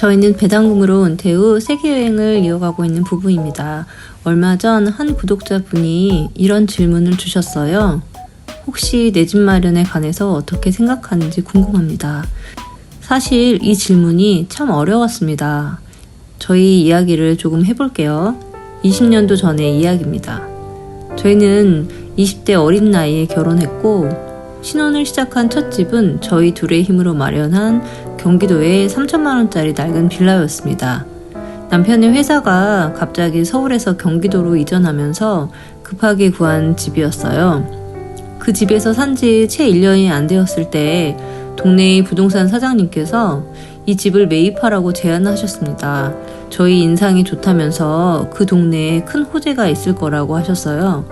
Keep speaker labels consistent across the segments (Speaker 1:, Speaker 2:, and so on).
Speaker 1: 저희는 배당금으로 은퇴 후 세계여행을 이어가고 있는 부부입니다. 얼마 전 한 구독자분이 이런 질문을 주셨어요. 혹시 내 집 마련에 관해서 어떻게 생각하는지 궁금합니다. 사실 이 질문이 참 어려웠습니다. 저희 이야기를 조금 해볼게요. 20년도 전의 이야기입니다. 저희는 20대 어린 나이에 결혼했고, 신혼을 시작한 첫 집은 저희 둘의 힘으로 마련한 경기도의 3천만원짜리 낡은 빌라였습니다. 남편의 회사가 갑자기 서울에서 경기도로 이전하면서 급하게 구한 집이었어요. 그 집에서 산 지 채 1년이 안 되었을 때 동네의 부동산 사장님께서 이 집을 매입하라고 제안하셨습니다. 저희 인상이 좋다면서 그 동네에 큰 호재가 있을 거라고 하셨어요.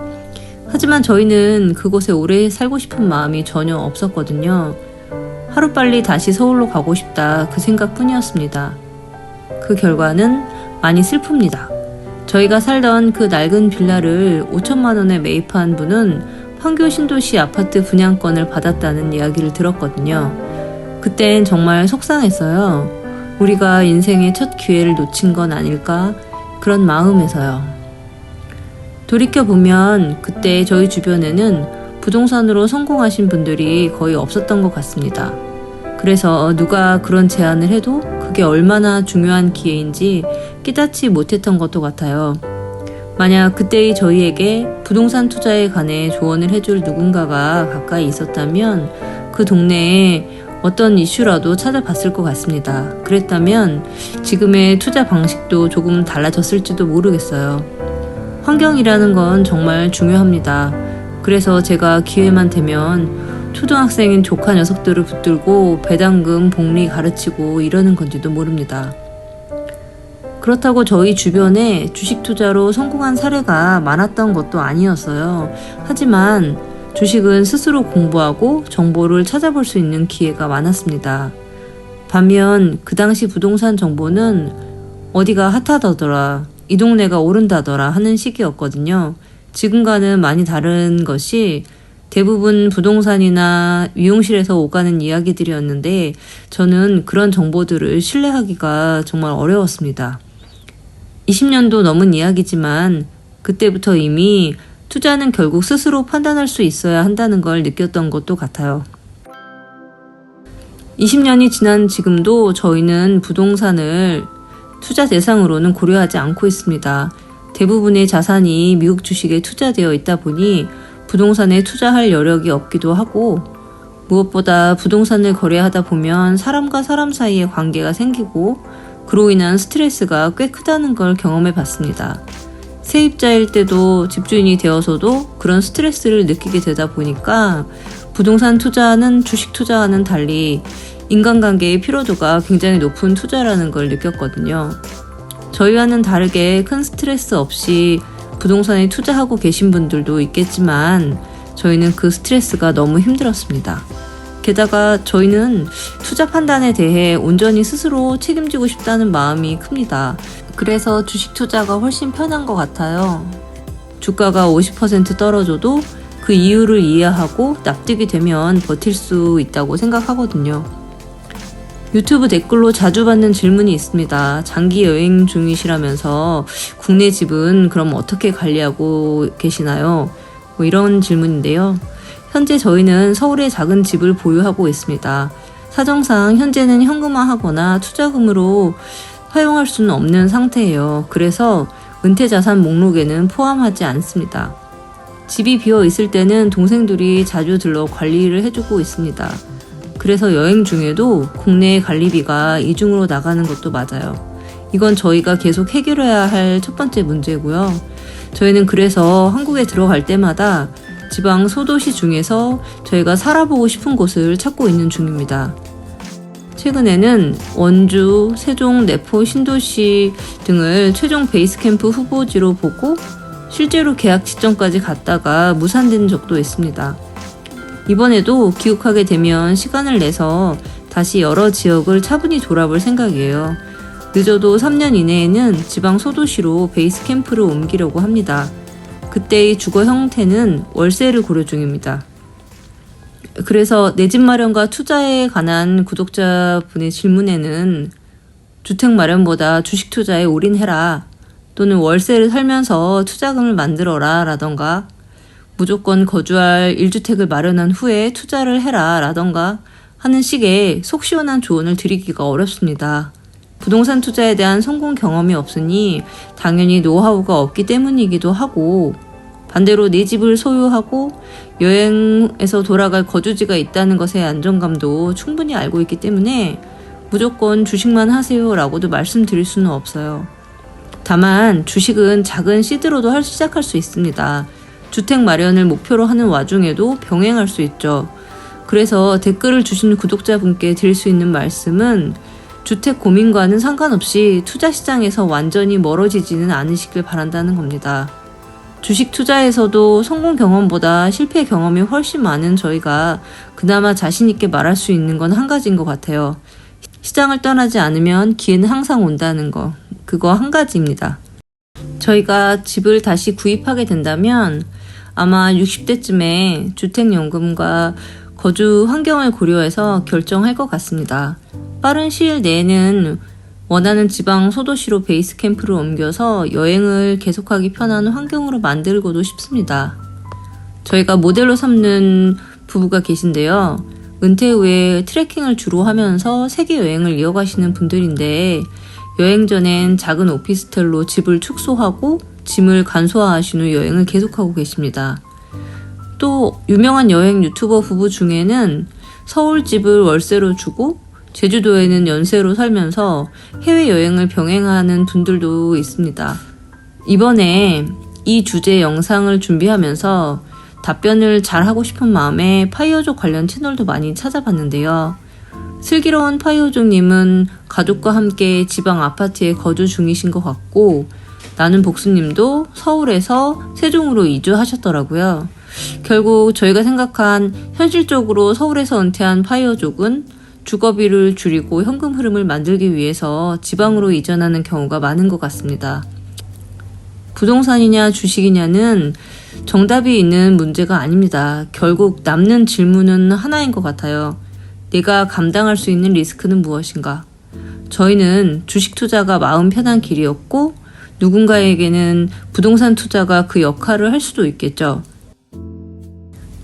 Speaker 1: 하지만 저희는 그곳에 오래 살고 싶은 마음이 전혀 없었거든요. 하루빨리 다시 서울로 가고 싶다 그 생각 뿐이었습니다. 그 결과는 많이 슬픕니다. 저희가 살던 그 낡은 빌라를 5천만 원에 매입한 분은 판교 신도시 아파트 분양권을 받았다는 이야기를 들었거든요. 그땐 정말 속상했어요. 우리가 인생의 첫 기회를 놓친 건 아닐까? 그런 마음에서요. 돌이켜보면 그때 저희 주변에는 부동산으로 성공하신 분들이 거의 없었던 것 같습니다. 그래서 누가 그런 제안을 해도 그게 얼마나 중요한 기회인지 깨닫지 못했던 것도 같아요. 만약 그때의 저희에게 부동산 투자에 관해 조언을 해줄 누군가가 가까이 있었다면 그 동네에 어떤 이슈라도 찾아봤을 것 같습니다. 그랬다면 지금의 투자 방식도 조금 달라졌을지도 모르겠어요. 환경이라는 건 정말 중요합니다. 그래서 제가 기회만 되면 초등학생인 조카 녀석들을 붙들고 배당금, 복리 가르치고 이러는 건지도 모릅니다. 그렇다고 저희 주변에 주식 투자로 성공한 사례가 많았던 것도 아니었어요. 하지만 주식은 스스로 공부하고 정보를 찾아볼 수 있는 기회가 많았습니다. 반면 그 당시 부동산 정보는 어디가 핫하다더라, 이 동네가 오른다더라 하는 시기였거든요. 지금과는 많이 다른 것이 대부분 부동산이나 미용실에서 오가는 이야기들이었는데 저는 그런 정보들을 신뢰하기가 정말 어려웠습니다. 20년도 넘은 이야기지만 그때부터 이미 투자는 결국 스스로 판단할 수 있어야 한다는 걸 느꼈던 것도 같아요. 20년이 지난 지금도 저희는 부동산을 투자 대상으로는 고려하지 않고 있습니다. 대부분의 자산이 미국 주식에 투자되어 있다 보니 부동산에 투자할 여력이 없기도 하고 무엇보다 부동산을 거래하다 보면 사람과 사람 사이의 관계가 생기고 그로 인한 스트레스가 꽤 크다는 걸 경험해 봤습니다. 세입자일 때도 집주인이 되어서도 그런 스트레스를 느끼게 되다 보니까 부동산 투자는 주식 투자와는 달리 인간관계의 피로도가 굉장히 높은 투자라는 걸 느꼈거든요. 저희와는 다르게 큰 스트레스 없이 부동산에 투자하고 계신 분들도 있겠지만 저희는 그 스트레스가 너무 힘들었습니다. 게다가 저희는 투자 판단에 대해 온전히 스스로 책임지고 싶다는 마음이 큽니다. 그래서 주식 투자가 훨씬 편한 것 같아요. 주가가 50% 떨어져도 그 이유를 이해하고 납득이 되면 버틸 수 있다고 생각하거든요. 유튜브 댓글로 자주 받는 질문이 있습니다. 장기 여행 중이시라면서 국내 집은 그럼 어떻게 관리하고 계시나요? 뭐 이런 질문인데요. 현재 저희는 서울에 작은 집을 보유하고 있습니다. 사정상 현재는 현금화하거나 투자금으로 활용할 수는 없는 상태예요. 그래서 은퇴 자산 목록에는 포함하지 않습니다. 집이 비어 있을 때는 동생들이 자주 들러 관리를 해주고 있습니다. 그래서 여행 중에도 국내 관리비가 이중으로 나가는 것도 맞아요. 이건 저희가 계속 해결해야 할 첫 번째 문제고요. 저희는 그래서 한국에 들어갈 때마다 지방 소도시 중에서 저희가 살아보고 싶은 곳을 찾고 있는 중입니다. 최근에는 원주, 세종, 내포, 신도시 등을 최종 베이스캠프 후보지로 보고 실제로 계약 지점까지 갔다가 무산된 적도 있습니다. 이번에도 귀국하게 되면 시간을 내서 다시 여러 지역을 차분히 돌아볼 생각이에요. 늦어도 3년 이내에는 지방 소도시로 베이스 캠프를 옮기려고 합니다. 그때의 주거 형태는 월세를 고려 중입니다. 그래서 내 집 마련과 투자에 관한 구독자분의 질문에는 주택 마련보다 주식 투자에 올인해라. 또는 월세를 살면서 투자금을 만들어라. 라던가 무조건 거주할 1주택을 마련한 후에 투자를 해라. 라던가 하는 식의 속 시원한 조언을 드리기가 어렵습니다. 부동산 투자에 대한 성공 경험이 없으니 당연히 노하우가 없기 때문이기도 하고 반대로 내 집을 소유하고 여행에서 돌아갈 거주지가 있다는 것의 안정감도 충분히 알고 있기 때문에 무조건 주식만 하세요 라고도 말씀드릴 수는 없어요. 다만 주식은 작은 시드로도 할 시작할 수 있습니다. 주택 마련을 목표로 하는 와중에도 병행할 수 있죠. 그래서 댓글을 주신 구독자분께 드릴 수 있는 말씀은 주택 고민과는 상관없이 투자 시장에서 완전히 멀어지지는 않으시길 바란다는 겁니다. 주식 투자에서도 성공 경험보다 실패 경험이 훨씬 많은 저희가 그나마 자신있게 말할 수 있는 건 한 가지인 것 같아요. 시장을 떠나지 않으면 기회는 항상 온다는 거. 그거 한 가지입니다. 저희가 집을 다시 구입하게 된다면 아마 60대쯤에 주택연금과 거주 환경을 고려해서 결정할 것 같습니다. 빠른 시일 내에는 원하는 지방 소도시로 베이스 캠프를 옮겨서 여행을 계속하기 편한 환경으로 만들고도 싶습니다. 저희가 모델로 삼는 부부가 계신데요. 은퇴 후에 트레킹을 주로 하면서 세계 여행을 이어가시는 분들인데 여행 전엔 작은 오피스텔로 집을 축소하고 짐을 간소화하신 후 여행을 계속하고 계십니다. 또 유명한 여행 유튜버 부부 중에는 서울 집을 월세로 주고 제주도에는 연세로 살면서 해외여행을 병행하는 분들도 있습니다. 이번에 이 주제 영상을 준비하면서 답변을 잘 하고 싶은 마음에 파이어족 관련 채널도 많이 찾아봤는데요. 슬기로운 파이어족님은 가족과 함께 지방 아파트에 거주 중이신 것 같고, 나는 복수님도 서울에서 세종으로 이주하셨더라고요. 결국 저희가 생각한 현실적으로 서울에서 은퇴한 파이어족은 주거비를 줄이고 현금 흐름을 만들기 위해서 지방으로 이전하는 경우가 많은 것 같습니다. 부동산이냐 주식이냐는 정답이 있는 문제가 아닙니다. 결국 남는 질문은 하나인 것 같아요. 내가 감당할 수 있는 리스크는 무엇인가? 저희는 주식 투자가 마음 편한 길이었고 누군가에게는 부동산 투자가 그 역할을 할 수도 있겠죠.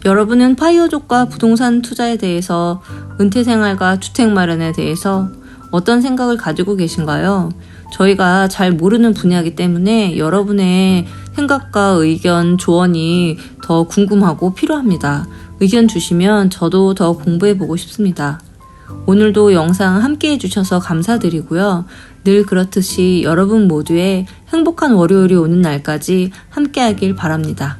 Speaker 1: 여러분은 파이어족과 부동산 투자에 대해서 은퇴 생활과 주택 마련에 대해서 어떤 생각을 가지고 계신가요? 저희가 잘 모르는 분야이기 때문에 여러분의 생각과 의견, 조언이 더 궁금하고 필요합니다. 의견 주시면 저도 더 공부해 보고 싶습니다. 오늘도 영상 함께 해주셔서 감사드리고요. 늘 그렇듯이 여러분 모두의 행복한 월요일이 오는 날까지 함께 하길 바랍니다.